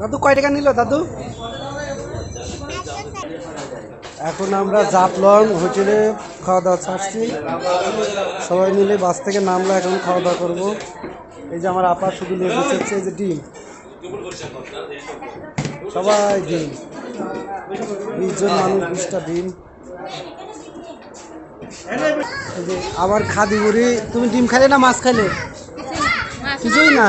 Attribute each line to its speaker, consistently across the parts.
Speaker 1: দাদু, কয় টাকা নিল দাদু? এখন আমরা জাপলং হোটেলে খাওয়া দাওয়া ছাড়ছি। সবাই মিলে বাস থেকে নামলো, এখন খাওয়া দাওয়া করব। এই যে আমার আপা শুধু নিয়ে বসে হচ্ছে এই যে ডিম। সবাই ডিম। বিশ জন মানুষ, বিশটা ডিম। আবার খাদি বুড়ি তুমি ডিম খাইলে না মাছ খাইলে? কিছুই না।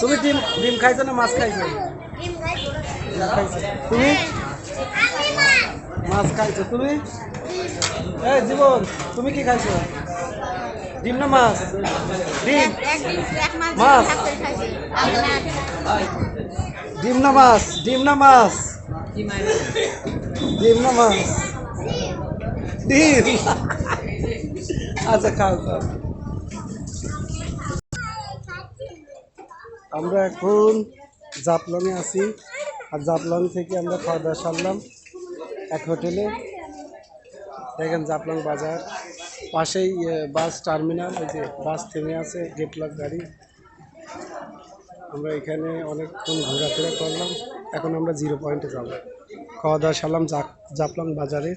Speaker 1: তুমি ডিম ডিম খাইছো না মাছ খাইছো খাইছো। তুমি? মাছ খাইছো। তুমি? এই জীবন, তুমি কি খাইছো? ডিম না মাছ? ডিম। মাছ। ডিম না মাছ, ডিম না মাছ। ডিম না মাছ। ডিম আচ্ছা খাও। খাও আমরা এখন জাপলনে আছি। আর জাপলং থেকে আমরা খাওয়া দাওয়া সারলাম এক হোটেলে। দেখেন জাপলং বাজার। পাশেই বাস টার্মিনাল ওই যে বাস থেমে আছে গেট লক গাড়ি। আমরা এখানে অনেকক্ষণ ঘোরাফেরা করলাম। এখন আমরা জিরো পয়েন্টে যাব। খাওয়া দাওয়া সারলাম জাপ জাপলং বাজারে।